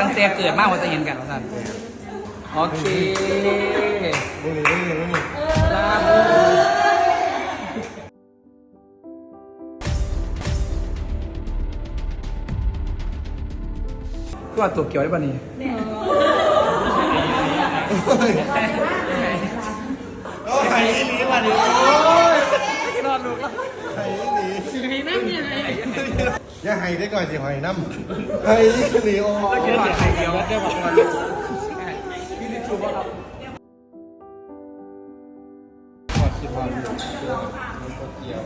ตั้งแต่เกิดมากกว่าจะเห็นกันท่านโอเคนี่นี่นี่นี่นี่ลาก็ว่าตัวเกี่ยวได้ป่ะนี่โอ้ยไห้อีหลีมาดิโอ้ยนอนลูกแล้วไห้อีหลี อย่าไห้ได้ก่อนสิไห้น้ำไห้อีหลีโอ้ยเกี่ยวกับใครเกี่ยวได้บอกมาลูกพี่ดิชูว่าครับขอชิมมาดูเกี่ยวมันก็เกี่ยว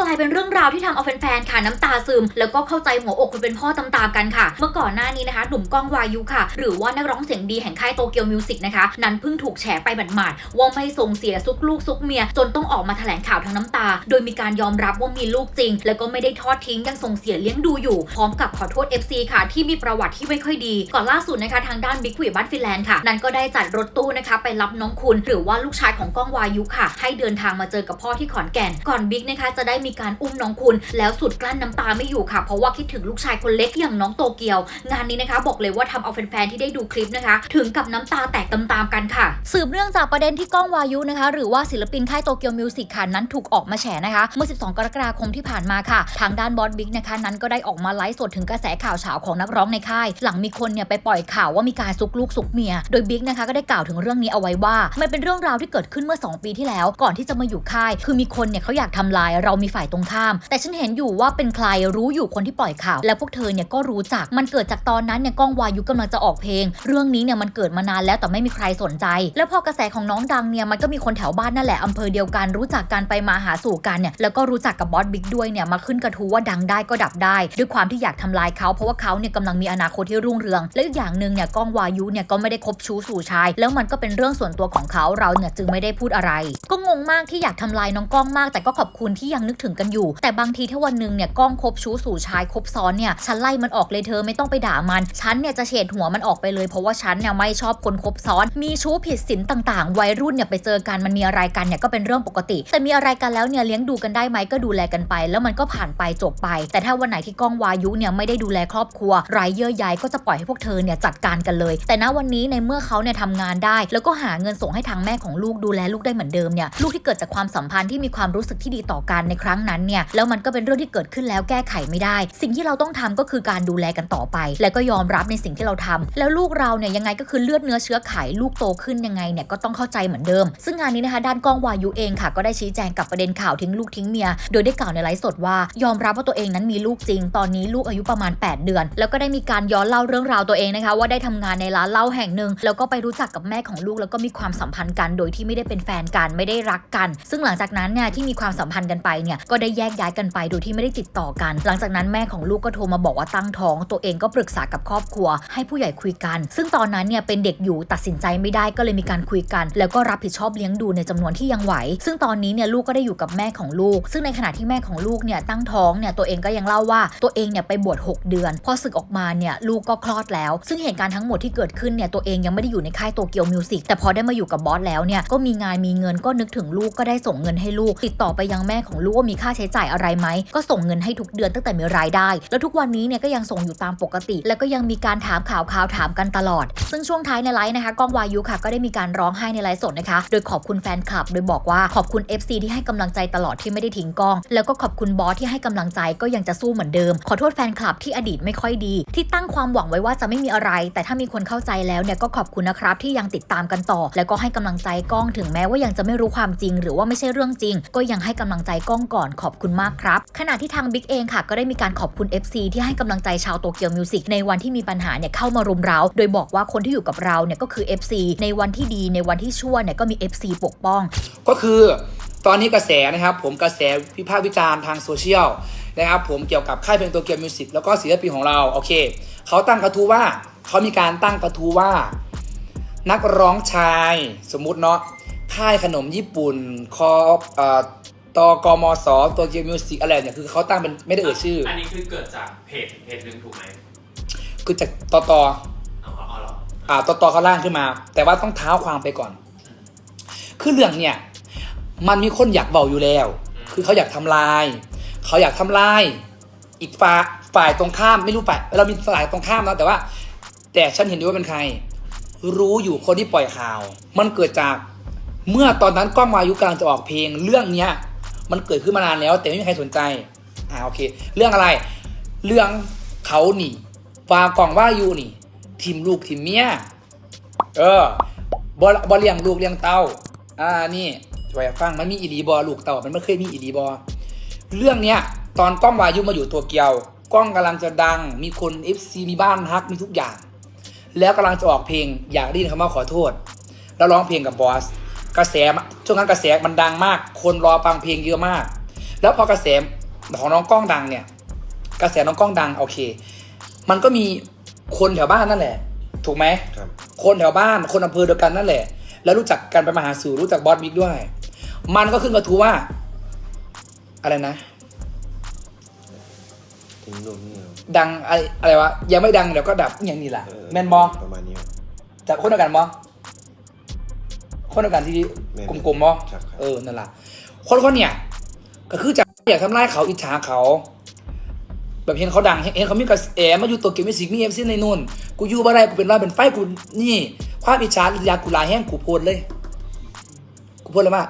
กลายเป็นเรื่องราวที่ทำเอาแฟนๆ ค่ะน้ำตาซึม แล้วก็เข้าใจหัวอกคนเป็นพ่อตามๆกันค่ะ เมื่อก่อนหน้านี้นะคะหนุ่มก้องวายุค่ะ หรือว่านักร้องเสียงดีแห่งค่ายโตเกียวมิวสิกนะคะ นั้นเพิ่งถูกแฉไปหมาดๆว่าไม่ส่งเสียซุกลูกซุกเมีย จนต้องออกมาแถลงข่าวทั้งน้ำตา โดยมีการยอมรับว่ามีลูกจริง แล้วก็ไม่ได้ทอดทิ้งยังส่งเสียเลี้ยงดูอยู่ พร้อมกับขอโทษ FC ค่ะ ที่มีประวัติที่ไม่ค่อยดี ก่อนล่าสุดนะคะทางด้านบิ๊กคุยบัตฟินแลนด์ค่ะ นั้นก็ได้จัดรถตู้นะคะไปรับน้องคุณ หรือว่าลูกชายของก้องวายุค่ะ ให้เดินทางมาเจอกับพ่อที่ขอนแก่น ก่อนบิ๊กนะคะจะได้มีการอุ้มน้องคุณ แล้วสุดกลั้นน้ำตาไม่อยู่ค่ะ เพราะว่าคิดถึงลูกชายคนเล็กอย่างน้องโตเกียว งานนี้นะคะ บอกเลยว่าทำเอาแฟนๆที่ได้ดูคลิปนะคะ ถึงกับน้ำตาแตกตามๆกันค่ะ สืบเนื่องจากประเด็นที่ก้องวายุนะคะ หรือว่าศิลปินค่ายโตเกียวมิวสิกค่ะนั้นถูกออกมาแฉนะคะ เมื่อ 12 กรกฎาคมที่ผ่านมาค่ะ ทางด้านบอสบิ๊กนะคะ นั้นก็ได้ออกมาไลฟ์สดถึงกระแสข่าวเฉาของนักร้องในค่าย หลังมีคนเนี่ยไปปล่อยข่าวว่ามีการซุกลูกซุกเมีย โดยบิ๊กนะคะก็ได้กล่าวถึงเรื่องนี้เอาไว้ว่ามันเป็นเรื่องราวที่เกิดขึ้นเมื่อ 2 ปีที่แล้ว ก่อนที่จะมาอยู่ค่าย คือมีคนเนี่ยเขาอยากทำลายเรามีฝ่ายตรงข้าม แต่ฉันเห็นอยู่ว่าเป็นใครรู้อยู่คนที่ปล่อยข่าว แล้วพวกเธอเนี่ยก็รู้จักมันเกิดจากตอนนั้นเนี่ยก้องวายุกำลังจะออกเพลง เรื่องนี้เนี่ยมันเกิดมานานแล้วแต่ไม่มีใครสนใจ แล้วพอกระแสของน้องดังเนี่ยมันก็มีคนแถวบ้านนั่นแหละอำเภอเดียวกันรู้จักกันไปมาหาสู่กันเนี่ยแล้วก็รู้จักกับบอสบิ๊กด้วยเนี่ยมาขึ้นกระทู้ว่าดังได้ก็ดับได้ ด้วยความที่อยากทำลายเขาเพราะว่าเขาเนี่ยกำลังมีอนาคตที่รุ่งเรือง และอีกอย่างหนึ่งเนี่ยก้องวายุเนี่ยก็ไม่ได้คบชู้สู่ชาย แล้วมันก็เป็นเรื่องส่วนตัวของเขาเราเนี่ยจึงไม่ได้พูดอะไร ก็งงมากที่อยากทำลายน้องก้องมาก แต่ก็ขอบคุณที่ยังนึกถึงกันอยู่ แต่บางทีถ้าวันหนึ่งเนี่ยกล้องคบชู้สู่ชายคบซ้อนเนี่ยฉันไล่มันออกเลยเธอไม่ต้องไปด่ามันฉันเนี่ยจะเฉดหัวมันออกไปเลยเพราะว่าฉันเนี่ยไม่ชอบคนคบซ้อน มีชู้ผิดศีลต่างๆ วัยรุ่นเนี่ยไปเจอกันมันมีอะไรกันเนี่ยก็เป็นเรื่องปกติ แต่มีอะไรกันแล้วเนี่ยเลี้ยงดูกันได้ไหมก็ดูแลกันไป แล้วมันก็ผ่านไปจบไป แต่ถ้าวันไหนที่กล้องวายุเนี่ยไม่ได้ดูแลครอบครัวไร้เยื่อใยก็จะปล่อยให้พวกเธอเนี่ยจัดการกันเลย แต่ณวันนี้ในเมื่อเขาเนี่ยทำงานได้ แล้วก็หาเงินส่งให้ทางแม่ของลูกดูแลลูกได้เหมือนเดิมเนี่ยลูกที่เกิดจากความสัมพันธ์ที่มีความรู้สึกที่ดีต่อกันในครั้งนั้นเนี่ยแล้วมันก็เป็นเรื่องที่เกิดขึ้นแล้วแก้ไขไม่ได้ สิ่งที่เราต้องทำก็คือการดูแลกันต่อไป แล้วก็ยอมรับในสิ่งที่เราทำแล้วลูกเราเนี่ยยังไงก็คือเลือดเนื้อเชื้อไขลูกโตขึ้นยังไงเนี่ยก็ต้องเข้าใจเหมือนเดิม ซึ่งงานนี้นะคะด้านกล้องวายุเองค่ะ ก็ได้ชี้แจงกับประเด็นข่าวทิ้งลูกทิ้งเมีย โดยได้กล่าวในไลฟ์สดว่ายอมรับว่าตัวเองนั้นมีลูกจริง ตอนนี้ลูกอายุประมาณ 8 เดือน แล้วก็ได้มีการย้อนเล่าเรื่องราวตัวเองนะคะว่าได้ทำงานในร้านเหล้าแห่งหนึ่งแล้วก็ไปรู้จักกับแม่ของลูกแล้วก็มีความสัมพันธ์กัน โดยที่ไม่ได้เป็นแฟนกันไม่ได้รักกัน ซึ่งหลังจากนั้นเนี่ยที่มีความสัมพันธ์กันไปเนี่ยก็ได้แยกย้ายกันไปโดยที่ไม่ได้ติดต่อกัน หลังจากนั้นแม่ของลูกก็โทรมาบอกว่าตั้งท้อง ตัวเองก็ปรึกษากับครอบครัว ให้ผู้ใหญ่คุยกัน ซึ่งตอนนั้นเนี่ยเป็นเด็กอยู่ตัดสินใจไม่ได้ก็เลยมีการคุยกัน แล้วก็รับผิดชอบเลี้ยงดูในจำนวนที่ยังไหว ซึ่งตอนนี้เนี่ยลูกก็ได้อยู่กับแม่ของลูก ซึ่งในขณะที่แม่ของลูกเนี่ยตั้งท้องเนี่ยตัวเองก็ยังเล่าว่าตัวเองเนี่ยไปบวช6 เดือน พอศึกออกมาเนี่ยลูกก็คลอดแล้ว ซึ่งเหตุการณ์ทั้งหมดที่เกิดขึ้นเนี่ยตัวเองยังไม่ได้อยู่ในค่ายโตเกียวมิวสิกแต่พอได้มาอยู่กับบอสแล้วเนี่ยก็มีงานมีเงินก็นึกถึงลูกก็ได้ส่งเงินให้ลูก ติดต่อไปยังแม่ของลูกว่ามีค่าใช้จ่ายอะไรไหม ก็ส่งเงินให้ทุกเดือนตั้งแต่มีรายได้ แล้วทุกวันนี้เนี่ยก็ยังส่งอยู่ตามปกติ แล้วก็ยังมีการถามข่าวข่าวถามกันตลอด ซึ่งช่วงท้ายในไลฟ์นะคะก้องวายุค่ะก็ได้มีการร้องไห้ในไลฟ์สดนะคะ โดยขอบคุณแฟนคลับ โดยบอกว่าขอบคุณ FC ที่ให้กำลังใจตลอดที่ไม่ได้ทิ้งกล้อง แล้วก็ขอบคุณบอสที่ให้กำลังใจก็ยังจะสู้เหมือนเดิม ขอโทษแฟนคลับที่อดีตไม่ค่อยดี ที่ตั้งความหวังไว้ว่าจะไม่มีอะไร แต่ถ้ามีคนเข้าใจแล้วเนี่ยก็ขอบคุณนะครับที่ยังติดตามกันต่อ แล้วก็ให้กำลังใจกล้องถึงแม้ว่ายังจะไม่รู้ความจริง หรือว่าไม่ใช่เรื่องจริง ก็ยังให้กำลังใจกล้องก่อนขอบคุณมากครับ ขณะที่ทางบิ๊กเองค่ะ ก็ได้มีการขอบคุณ FC ที่ให้กำลังใจชาวโตเกียวมิวสิกในวันที่มีปัญหาเนี่ยเข้ามารุมเรา โดยบอกว่าคนที่อยู่กับเราเนี่ยก็คือ FC ในวันที่ดีในวันที่ชั่วเนี่ยก็มี FC ปกป้อง ก็คือตอนนี้กระแสนะครับผมกระแสวิพากษ์วิจารณ์ทางโซเชียลนะครับผมเกี่ยวกับค่ายเพลงโตเกียวมิวสิกแล้วก็ศิลปินของเราโอเคเขาตั้งกระทู้ว่าเขามีการตั้งกระทู้ว่า นักร้องชาย สมมุติเนาะค่ายขนมญี่ปุ่นคออ่อ ตกมสตัวเกียวมิวสิกอะไรเนี่ยคือเขาตั้งเป็นไม่ได้เอ่ยชื่อ อันนี้คือเกิดจากเพจเพจหนึ่งถูกไหมคือจากตตเอาเอาเอาเหรออ่าตตเขาล่างขึ้นมา แต่ว่าต้องเท้าความไปก่อน คือเรื่องเนี่ย มันมีคนอยากเบาอยู่แล้ว คือเขาอยากทำลาย เขาอยากทำลาย อีกฝ่ายฝ่ายตรงข้ามไม่รู้ฝ่ายเรามีฝ่ายตรงข้ามนะแต่ว่า แต่ฉันเห็นด้วยว่าเป็นใคร รู้อยู่คนที่ปล่อยข่าว มันเกิดจากเมื่อตอนนั้นกล้องวายุกำลังจะออกเพลง เรื่องเนี้ย มันเกิดขึ้นมานานแล้ว แต่ไม่มีใครสนใจอ่าโอเค เรื่องอะไร เรื่องเขาหนีวากล่องว่ายูนี่ทีมลูกทีมเมียเออบอบอเลี้ยงลูกเลี้ยงเต้าอ่านี่จอยฟังมันมีอีหลีบอลูกเต่ามันไม่เคยมีอีหลีบอเรื่องเนี้ยตอนกล้องวายุมาอยู่ตัวเกียวกล้องกำลังจะดัง มีคน FC มีบ้านฮักมีทุกอย่าง แล้วกำลังจะออกเพลงอยากได้ยินคำว่าขอโทษ แล้วร้องเพลงกับบอส กระแสมช่วงนั้นกระแสมันดังมาก คนรอฟังเพลงเยอะมาก แล้วพอกระแสของน้องกล้องดังเนี่ย กระแสน้องกล้องดังโอเค มันก็มีคนแถวบ้านนั่นแหละ ถูกไหมครับ คนแถวบ้านคนอำเภอเดียวกันนั่นแหละ แล้วรู้จักกันไปมาหาสู่รู้จักบอสบิ๊กด้วย มันก็ขึ้นกระทู้ว่า อะไรนะทิ้งลูกนี่เหรอดังอะไรอะไรวะยังไม่ดังเดี๋ยวก็ดับอหย่างนี้แหละเออแมนบอประมาณนี้ครับจากคนเดียวกันบอ คนเดียวกันที่แม่นกลมๆบอครับครับเออนั่นแหละคนคนเนี่ย ก็คือจะอยากทำร้ายเขาอิจฉาเขา แบบเห็นเขาดังเห็นเขามีกระแสมาอยู่ตัวเกมมิวสิกมีเอฟซีในนู่นกูอยู่บ่ได้กูเป็นร้อยเป็นไฟกูนี่ ความอิจฉาอยากกูลายแห้งกูโพดเลย กูโพดเลยว่า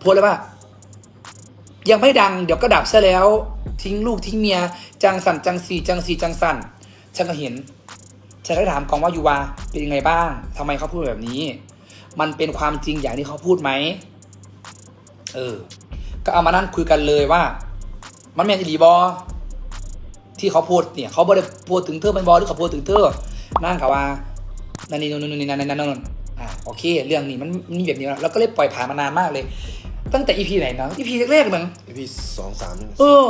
โพดเลยว่ายังไม่ดังเดี๋ยวก็ดับซะแล้ว ทิ้งลูกทิ้งเมีย จังสันจังสีจังสีจังสันฉันก็เห็นฉันก็ถามกองว่ายูวาเป็นยังไงบ้างทำไมเขาพูดแบบนี้ มันเป็นความจริงอย่างที่เขาพูดไหมเออ ก็เอามานั่งคุยกันเลยว่า มันแม่นอีหลีบอที่เขาพูดเนี่ย เขาบ่ได้พูดถึงเธอเป็นบอหรือเขาพูดถึงเธอนั่งกับว่านั่นนี่นู่นนี่นั่นนั่นนั่นนั่นอ่าโอเค เรื่องนี้มันมีแบบนี้แล้วแล้วก็เลยปล่อยผ่านมานานมากเลย ตั้งแต่อีพีไหนนะอีพีแรกๆมั้งพี่สองสามนี่เออ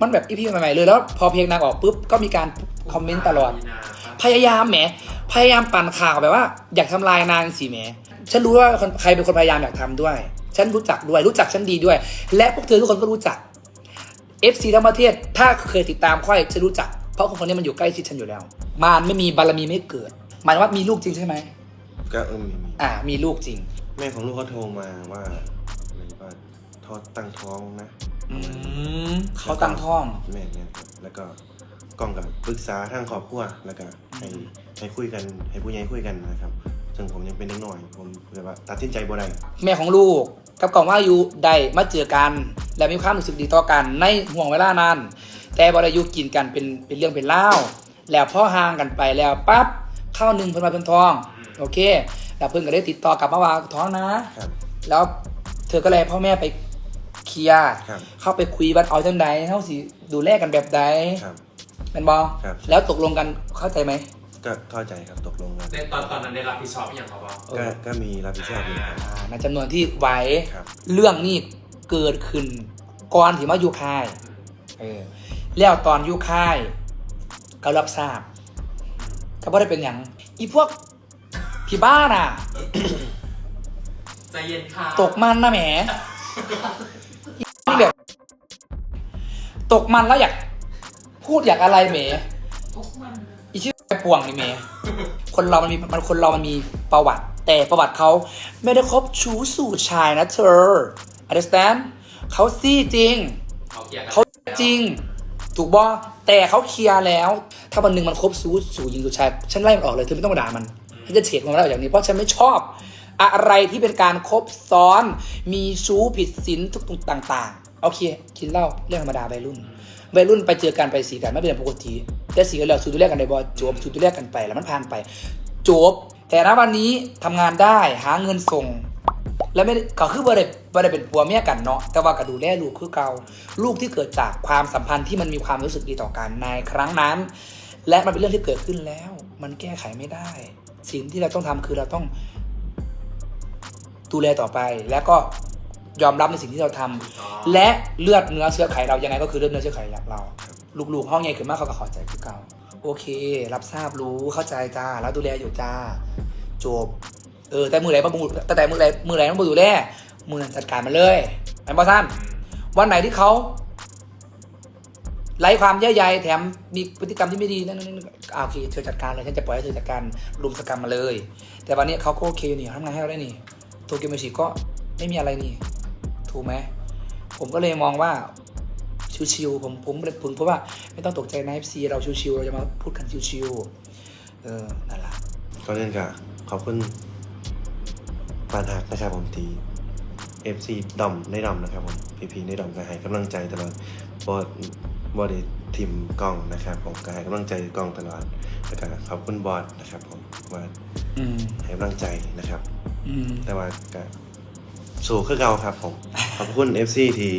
มันแบบอีพีใหม่ๆเลยแล้วพอเพลงนางออกปุ๊บก็มีการคอมเมนต์ตลอดมีนาปะพยายามแหม พยายามปั่นข่าวแบบว่า อยากทำลายนางสิแหม ฉันรู้ว่าคนใครเป็นคนพยายามอยากทำด้วย ฉันรู้จักด้วย รู้จักฉันดีด้วย และพวกเธอทุกคนก็รู้จัก FC ทั้งประเทศ ถ้าเคยติดตามค่อยจะรู้จัก เพราะคนคนนี้มันอยู่ใกล้ชิดฉันอยู่แล้วมันไม่มีบารมีไม่เกิด หมายถึงว่ามีลูกจริงใช่ไหม ก็เออมีมีอ่า มีลูกจริง แม่ของลูกเขาโทรมาว่าอะไรว่าทอดตั้งท้องนะอืมเขาตั้งท้องแม่เนี่ยครับแล้วก็กล้องกับปรึกษาทางครอบครัวแล้วก็ให้ให้คุยกันให้ผู้ใหญ่คุยกันนะครับ ซึ่งผมยังเป็นเด็กหน่อย ผมแบบว่าตัดสินใจบ่ได้แม่ของลูกกับกล่องว่าอยู่ได้มาเจอกัน และมีความรู้สึกดีต่อกันในห่วงเวลานั้นแต่บริยุกินกันเป็นเป็นเรื่องเป็นเล่าวแล้วพ่อห่างกันไปแล้วปั๊บเข้าหนึ่งเพิ่นมาเป็นทอง โอเค แล้วเพิ่นก็ได้ติดต่อกลับมาว่าท้องนะ ครับ แล้วเธอก็เลยให้พ่อแม่ไปเคลียร์ครับ เข้าไปคุยว่าเอาจังใดเฮาสิดูแลกันแบบใดครับ แม่นบ่ครับ แล้วตกลงกันเข้าใจไหม ก็เข้าใจครับตกลงกันในตอนตอนนั้นได้รับผิดชอบอย่างเขาบอกเอก็อก็มีรับผิดชอบอยู่ครับ อ่าในจำนวนที่ไหวครับ เรื่องนี้เกิดขึ้นก่อนที่มาอยู่ค่ายเออแล้วตอนอยู่ค่ายก็รับทราบก็บ่ได้เป็นอย่างอีพวกพี่บ้าน่ะ ใจเย็นค่ะตกมันนะแหมนี่แบบ ตกมันแล้วอยาก พูดอยากอะไรแหม อีชื่อไอ้ป่วงนี่แหมคนเรามันมีมันคนเรามันมีประวัติ แต่ประวัติเขาไม่ได้คบชู้สู่ชายนะเธอ understand เขาซี่จริง เขาเกลียดกันเขาจริง ถูกบอแต่เขาเคลียร์แล้ว ถ้าวันหนึ่งมันคบสู้สู่หญิงสู่ชายฉันไล่มันออกเลยเธอไม่ต้องมาด่ามันฉันจะเฉดมันแล้วอย่างนี้เพราะฉันไม่ชอบ อะไรที่เป็นการคบซ้อน มีชู้ผิดศีลทุกต่าง ๆ โอเคกินเหล้าเรื่องธรรมดาวัยรุ่นวัยรุ่นไปเจอกันไปสีกันไม่เป็นเรื่องปกติ แต่สีกันแล้วสู้ตัวแรกกันในบอจบสู้ตัวแรกกันไปแล้วมันผ่านไปจบ แต่ณวันนี้ทำงานได้หาเงินส่ง แล้วไม่ได้ก็คือบ่ได้บ่ได้เป็นผัวเมียกันเนาะแต่ว่าก็ดูแลลูกคือเก่าลูกที่เกิดจากความสัมพันธ์ที่มันมีความรู้สึกดีต่อกันในครั้งนั้น และมันเป็นเรื่องที่เกิดขึ้นแล้ว มันแก้ไขไม่ได้ สิ่งที่เราต้องทำคือเราต้องดูแลต่อไปแล้วก็ยอมรับในสิ่งที่เราทำและเลือดเนื้อเชื้อไขเรายังไงก็คือเลือดเนื้อเชื้อไขเรา ลูกๆห้องใหญ่ขึ้นมากเขาก็ขอใจคือเก่าโอเค รับทราบรู้เข้าใจจ้าแล้วดูแลอยู่จ้าจบเออแต่มือไหนมาบูแต่แต่มือไหนมือไหนมาบูดูแลมือนจัดการมาเลยไอ้บอท่านวันไหนที่เขาไร้ความแย่ใยแถมมีพฤติกรรมที่ไม่ดีนั่นนั่นนั่นอ่าโอเคเธอจัดการเลยฉันจะปล่อยให้เธอจัดการรุมสกรรมมาเลย แต่วันนี้เขาก็โอเคนี่ทำงานให้เราได้นี่โตเกียวมิวสิกก็ไม่มีอะไรนี่ ถูกไหมผมก็เลยมองว่า ชิวๆผมผมเลยผมเพราะว่าไม่ต้องตกใจนะ FC เราชิวๆเราจะมาพูดกันชิวๆเออนั่นแหละก็เล่นกับขอบคุณปานหักนะครับผมที FC ดอมในดอมนะครับผมพีพีในดอมก็ให้กำลังใจตลอดบอดบอดทีมกล้องนะครับ ผมก็ให้กำลังใจกล้องตลอดแล้วก็ขอบคุณบอสนะครับ ผมว่าอืมให้กำลังใจนะครับอืมแต่ว่าก็สู่คือเก่าครับผมขอบคุณ FC ที่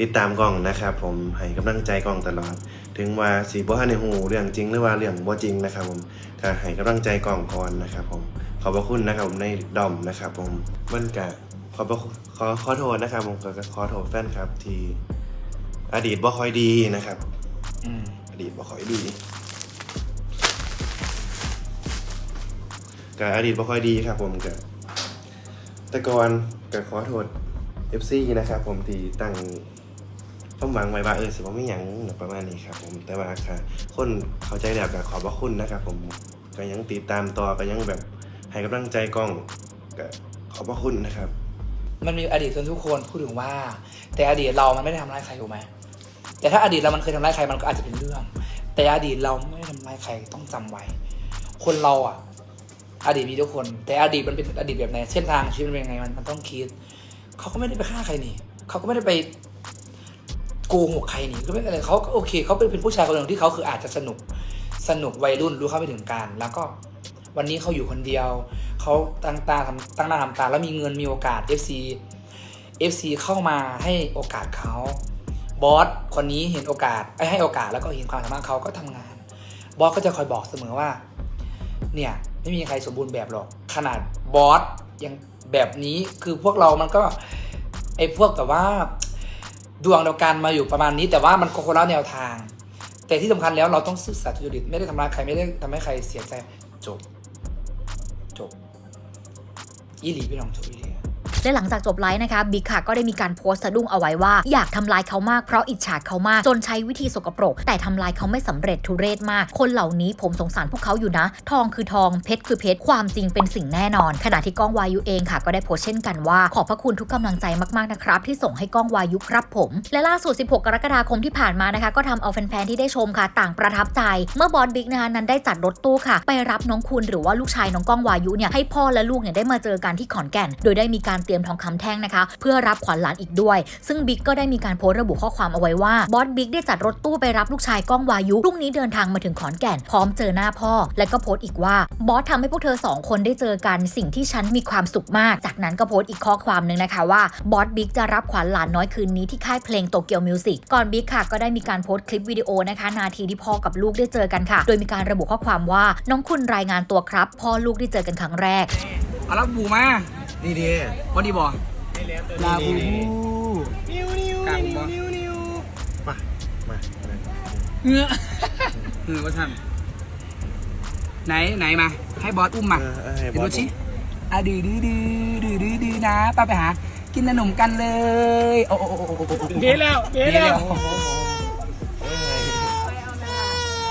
ติดตามกล้องนะครับ ผมให้กำลังใจกล้องตลอด ถึงว่าสีบ่ฮันในหูเรื่องจริงหรือว่าเรื่องบ่จริงนะครับ ผมก็ให้กำลังใจกล้องก่อนนะครับ ผมขอบพระคุณนะครับผมในดอมนะครับ ผมมันกะขอบพระคุณขอขอโทษนะครับ ผมก็ขอโทษแฟนครับที่อดีตบ่ค่อยดีนะครับอืมอดีตบ่ค่อยดีก็อดีตบ่ค่อยดีครับ ผมก็แต่ก่อนก็ขอโทษ FC นะครับ ผมที่ตั้ง ความหวังไว้ว่าเออสิบ่าไมีหยังประมาณนี้ครับผมแต่ว่าค่ะคนเข้าใจแล้วก็ขอบพระคุณนะครับผมก็ยังติดตามต่อก็ยังแบบให้กำลังใจกล้องก็ขอบพระคุณนะครับ มันมีอดีตกันทุกคนพูดถึงว่า แต่อดีตเรามันไม่ได้ทำร้ายใครถูกไหมแต่ถ้าอดีตเรามันเคยทำร้ายใครมันก็อาจจะเป็นเรื่อง แต่อดีตเราไม่ได้ทำร้ายใครต้องจำไว้ คนเราอะ อดีตมีทุกคน แต่อดีตมันเป็นอดีตแบบไหนเส้นทางชีวิตมันเป็นยังไงมันมันต้องคิดเขาก็ไม่ได้ไปฆ่าใครนี่เขาก็ไม่ได้ไป โกหกใครนี่ก็ไม่อะไรเขาก็โอเคเขาเป็นเป็นผู้ชายคนหนึ่งที่เขาคืออาจจะสนุกสนุกวัยรุ่นรู้เข้าไปถึงการ แล้วก็วันนี้เขาอยู่คนเดียวเขาตั้งตาทำตั้งหน้าทำตาแล้วมีเงินมีโอกาส FC FC เข้ามาให้โอกาสเขาบอสคนนี้เห็นโอกาสให้โอกาสแล้วก็เห็นความสามารถเขาก็ทำงาน บอสก็จะคอยบอกเสมอว่า เนี่ยไม่มีใครสมบูรณ์แบบหรอก ขนาดบอสยังแบบนี้คือพวกเรามันก็ไอ้พวกแบบว่า ดวงเดียวกันมาอยู่ประมาณนี้ แต่ว่ามันก็คนละแนวทาง แต่ที่สำคัญแล้วเราต้องซื่อสัตย์จริตไม่ได้ทำร้ายใครไม่ได้ทำให้ใครเสียใจจบจบอีหลีพี่น้องจบอีหลี และหลังจากจบไลฟ์นะคะบิ๊กค่ะก็ได้มีการโพสต์สะดุ้งเอาไว้ว่า อยากทำลายเขามากเพราะอิจฉาเขามากจนใช้วิธีสกปรก แต่ทำลายเขาไม่สำเร็จทุเรศมาก คนเหล่านี้ผมสงสารพวกเขาอยู่นะ ทองคือทองเพชรคือเพชรความจริงเป็นสิ่งแน่นอน ขณะที่ก้องวายุเองค่ะ ก็ได้โพสต์เช่นกันว่า ขอบพระคุณทุกกำลังใจมากๆนะครับ ที่ส่งให้ก้องวายุครับผม และล่าสุด 16 กรกฎาคมที่ผ่านมานะคะก็ทำเอาแฟนๆที่ได้ชมค่ะ ต่างประทับใจ เมื่อบอสบิ๊กนะคะนั้นได้จัดรถตู้ค่ะ ไปรับน้องคุณหรือว่าลูกชายน้องก้องวายุเนี่ยให้พ่อและลูกเนี่ยได้มาเจอกันที่ขอนแก่น โดยได้มีการเตรียมทองคำแท่งนะคะ เพื่อรับขวัญหลานอีกด้วย ซึ่งบิ๊กก็ได้มีการโพสต์ระบุข้อความเอาไว้ว่าบอสบิ๊กได้จัดรถตู้ไปรับลูกชายก้องวายุพรุ่งนี้เดินทางมาถึงขอนแก่นพร้อมเจอหน้าพ่อ และก็โพสต์อีกว่าบอสทำให้พวกเธอสองคนได้เจอกันสิ่งที่ฉันมีความสุขมาก จากนั้นก็โพสต์อีกข้อความหนึ่งนะคะว่าบอสบิ๊กจะรับขวัญหลานน้อยคืนนี้ที่ค่ายเพลงโตเกียวมิวสิกก่อนบิ๊กค่ะก็ได้มีการโพสต์คลิปวิดีโอนะคะนาทีที่พ่อกับลูกได้เจอกันค่ะ โดยมีการระบุข้อความว่าน้องคุณรายงานตัวครับ พ่อลูกได้เจอกันครั้งแรกเอารับบูมา นี่ดีวันดีบอลาบูนิ้วนิ้วกลางบ่นิ้วนิ้วมา มาเงื้อเงื้อว่าท่านไหนไหนมา ให้บอสอุ้มมาเออเออให้เดี๋ยวบอดูสชิอะดื้อดื้อดื้อดื้อดื้อดื้อนะป้าไปหา กินขนมกันเลย โอ้โอ้โอ้โอ้โอ้โอ้เทแล้วเทแล้ว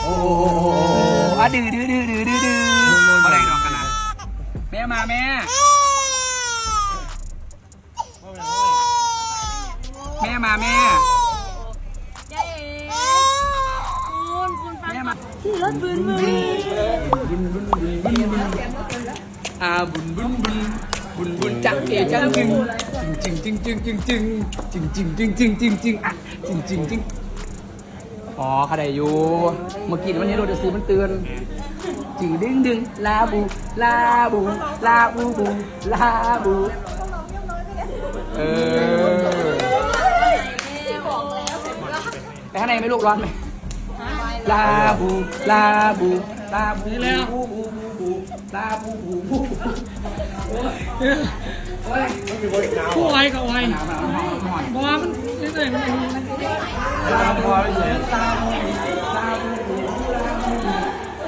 โอ้โอ้โอ้โอ้อะดื้อดื้อดื้อดื้อดื้อดื้อมาไหนดอกกันนะแม่มาแม่ แม่มาแม่แม่มา ขี่รถบุญบุญบุญบุญบุญบุญบุญอ่าบุญบุญบุญบุญบุญจังเอจังจึงจึงจึงจึงจึงจึงจึงจึงจึงจึงจึงจึงอะจึงจึงจึงอ๋อขนาดอยู่เมื่อกี้วันนี้โรดซีมันเตือนจึงดึงดึงลาบูลาบูลาบูบูลาบูเออางในไหม่ลูกร้อนไหมลาบูลาบูลาบูบูบูบูบูลาบูบูบูผู้ไว้กับไว้หนาวหนาวหนาวหนาวบอมันนี่เลยมันลาบูลาบูลาบูบูลาบูบู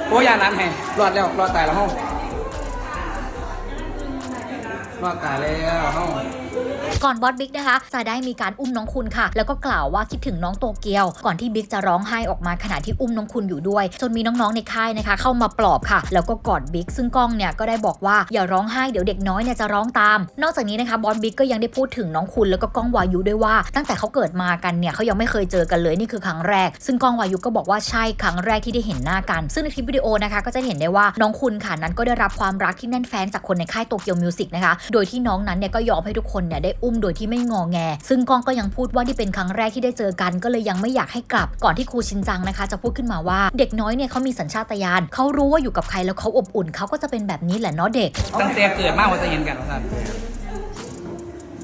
โอ้ยยานั้นแห่รอดแล้วรอดตายแล้วห้องรอดตายแล้วห้อง ก่อนบอสบิ๊กนะคะจะได้มีการอุ้มน้องคุณค่ะ แล้วก็กล่าวว่าคิดถึงน้องโตเกียว ก่อนที่บิ๊กจะร้องไห้ออกมาขณะที่อุ้มน้องคุณอยู่ด้วย จนมีน้องๆในค่ายนะคะ เข้ามาปลอบค่ะ แล้วก็กอดบิ๊กซึ่งกล้องเนี่ยก็ได้บอกว่าอย่าร้องไห้เดี๋ยวเด็กน้อยเนี่ยจะร้องตาม นอกจากนี้นะคะบอสบิ๊กก็ยังได้พูดถึงน้องคุณแล้วก็กล้องวายุด้วยว่า ตั้งแต่เขาเกิดมากันเนี่ยเขายังไม่เคยเจอกันเลยนี่คือครั้งแรก ซึ่งกล้องวายุก็บอกว่าใช่ครั้งแรกที่ได้เห็นหน้ากัน ซึ่งในคลิปวิดีโอนะคะก็จะเห็นได้ว่าน้องคุณค่ะนั้นก็ได้รับความรักที่แน่นแฟนจากคนในค่ายโตเกียวมิวสิกนะคะโดยที่น้องนั้นเนี่ยก็ยอมให้ทุกคนเนี่ยได้อุมโดยที่ไม่งอแง ซึ่งกล้องก็ยังพูดว่านี่เป็นครั้งแรกที่ได้เจอกัน ก็เลยยังไม่อยากให้กลับ ก่อนที่ครูชินจังนะคะ จะพูดขึ้นมาว่าเด็กน้อยเนี่ยเขามีสัญชาตญาณเขารู้ว่าอยู่กับใครแล้วเขาอบอุ่นเขาก็จะเป็นแบบนี้แหละเนาะเด็ก ตั้งแต่เกิดมาว่าจะเห็นกันท่าน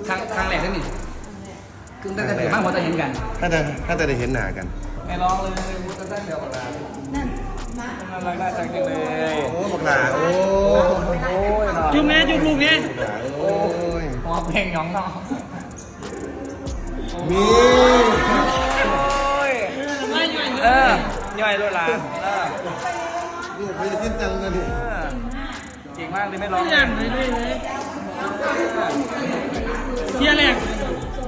ครั้งครั้งแรกนั่นนี่คือตั้งแต่เกิดมาว่าจะเห็นกันถ้าจะถ้าจะได้เห็นหน้ากันไม่ร้องเลยพูดตั้งแต่เดียวกันแล้วน่ารักน่าจังจังเลยโอ้บักหลาโอ้โอ้ยเนาะจุ๊บแม่จุ๊บลูกเนี่ยโอ้ยหอม เพลงน้องเนาะมีไม่ใหญ่เออย่อยด้วยล่ะเออลูกไม่ได้ทิ้งจังเลยดิเออเก่งมากเลยไม่ร้องไม่ใหญ่เลยเลยเลยเทียแรก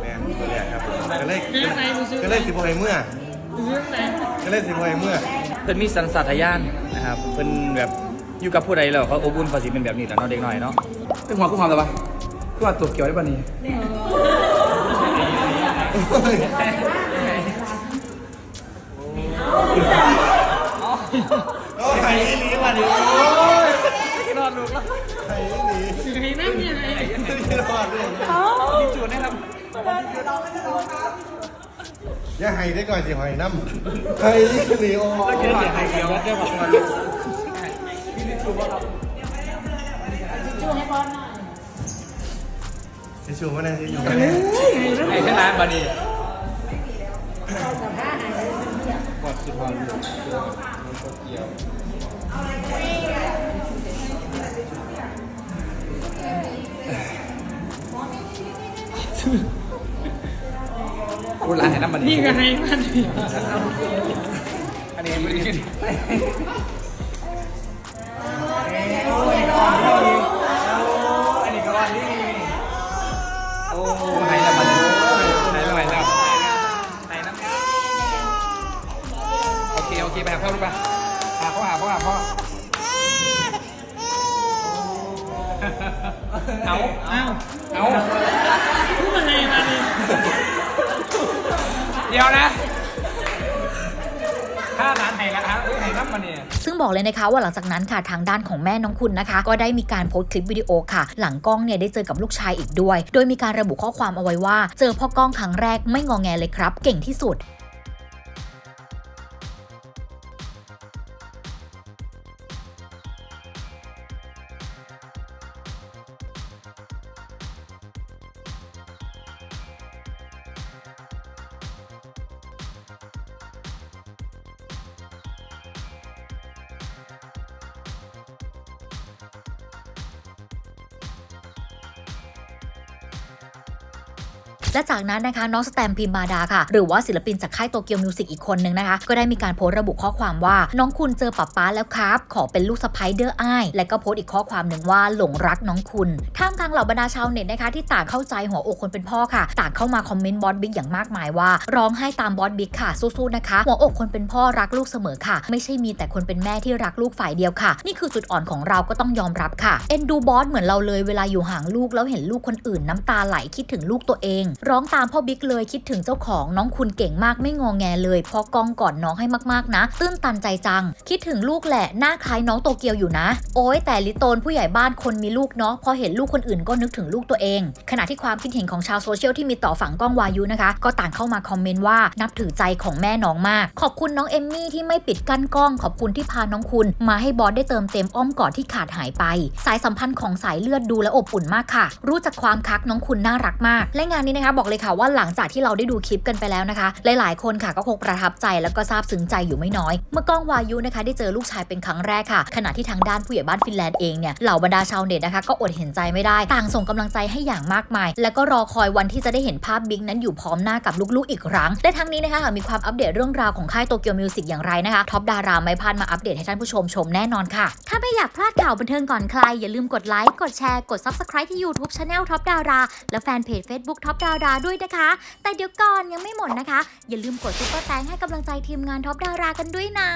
แมนตัวแรกครับก็เลยเทียไหนรู้สึกก็เลยสิบหอยเมื่อเรื่องไหนก็เลยสิบหอยเมื่อเพิ่นมีสันสัตยานนะครับเพิ่นแบบอยู่กับผู้ใดแล้วเขาอบอุ่นเขาสิเป็นแบบนี้แหละเนาเด็กหน้อยเนาะเป็นหัวคู่ความแต่ปะ คู่ควาตัวเกี่ยวได้ป่ะนี่โอ้ยไห้อีหลีมาดิโอ้ยรอดลูกแล้วไห้อีหลีสิให้นั่งเนี่ยไงไม่รอดเลยยิงจูดนะครับอย่าไห้ได้ก่อนสิหอยน้ำไห้อีหลีโอ้ยเสียงไทยเกี่ยวได้ป่ะทิชชู่มาเลยทิช ชู่มาเลยไอ้ขนาดป่ะนี่กูร้านไหนน้ำมันนี่ก็ให้มันอันนี้ไม่ได้กินอันาพ่อหาพ่อหาพ่อ เอา อ้าวเอารู้มาไงมาดิเดี๋ยวนะถ้าร้านไหนละฮะเฮ้ยไหนน้ำมันเนี่ย ซึ่งบอกเลยนะคะว่าหลังจากนั้นค่ะทางด้านของแม่น้องคุณนะคะ ก็ได้มีการโพสต์คลิปวิดีโอค่ะ หลังกล้องเนี่ยได้เจอกับลูกชายอีกด้วย โดยมีการระบุข้อความเอาไว้ว่า เจอพ่อกล้องครั้งแรกไม่งอแงเลยครับ เก่งที่สุด และจากนั้นนะคะน้องสแตมพิมมาดาค่ะ หรือว่าศิลปินจากค่ายโตเกียวมิวสิกอีกคนนึงนะคะ ก็ได้มีการโพสต์ระบุข้อความว่า น้องคุณเจอป๊าป๊าแล้วครับ ขอเป็นลูกสะใภ้เด้ออ้าย และก็โพสต์อีกข้อความหนึ่งว่าหลงรักน้องคุณท่ามกลางเหล่าบรรดาชาวเน็ตนะคะที่ต่างเข้าใจหัวอกคนเป็นพ่อค่ะ ต่างเข้ามาคอมเมนต์บอสบิ๊กอย่างมากมายว่า ร้องไห้ตามบอสบิ๊กค่ะสู้ๆนะคะหัวอกคนเป็นพ่อรักลูกเสมอค่ะ ไม่ใช่มีแต่คนเป็นแม่ที่รักลูกฝ่ายเดียวค่ะ นี่คือจุดอ่อนของเราก็ต้องยอมรับค่ะเอ็นดูบอสเหมือนเราเลยเวลาอยู่ห่างลูกแล้วเห็นลูกคนอื่นน้ำตาไหลคิดถึงลูกตัวเองร้องตามพ่อบิ๊กเลยคิดถึงเจ้าของน้องคุณเก่งมากไม่งอแงเลยพอกองก่อนน้องให้มากๆนะ ตื้นตันใจจัง คิดถึงลูกแหละ หน้าคล้ายน้องโตเกียวอยู่นะ โอ้ยแต่ลิโตนผู้ใหญ่บ้านคนมีลูกเนาะพอเห็นลูกคนอื่นก็นึกถึงลูกตัวเอง ขณะที่ความคิดเห็นของชาวโซเชียลที่มีต่อฝั่งก้องวายุนะคะ ก็ต่างเข้ามาคอมเมนต์ว่านับถือใจของแม่น้องมาก ขอบคุณน้องเอมมี่ที่ไม่ปิดกั้นกล้อง ขอบคุณที่พาน้องคุณ มาให้บอสได้เติมเต็มอ้อมกอดที่ขาดหายไป สายสัมพันธ์ของสายเลือดดูและอบอุ่นมากค่ะ รู้จักความคักน้องคุณน่ารักมาก และงานนี้นะคะบอกเลยค่ะว่าหลังจากที่เราได้ดูคลิปกันไปแล้วนะคะ หลายๆ คนค่ะก็คงประทับใจแล้วก็ซาบซึ้งใจอยู่ไม่น้อย เมื่อกล้องวายุนะคะได้เจอลูกชายเป็นครั้งแรกค่ะ ขณะที่ทางด้านผู้ใหญ่บ้านฟินแลนด์เองเนี่ยเหล่าบรรดาชาวเน็ตนะคะก็อดเห็นใจไม่ได้ ต่างส่งกำลังใจให้อย่างมากมาย แล้วก็รอคอยวันที่จะได้เห็นภาพบิ๊กนั้นอยู่พร้อมหน้ากับลูกๆอีกครั้งและทั้งนี้นะคะหากมีความอัปเดตเรื่องราวของค่ายโตเกียวมิวสิกอย่างไรนะคะท็อปดาราไม่พลาดมาอัปเดตให้ท่านผู้ชมชมแน่นอนค่ะ ถ้าไม่อยากพลาดข่าวบันเทิงก่อนใครอย่าลืมกดไลค์กดแชร์กด subscribe ที่ YouTube Channel ท็อปดาราและแฟนเพจ Facebook ท็อปดาราด้วยนะคะ แต่เดี๋ยวก่อนยังไม่หมดนะคะ อย่าลืมกดซุปเปอร์แตงให้กำลังใจทีมงานท็อปดารากันด้วยนะ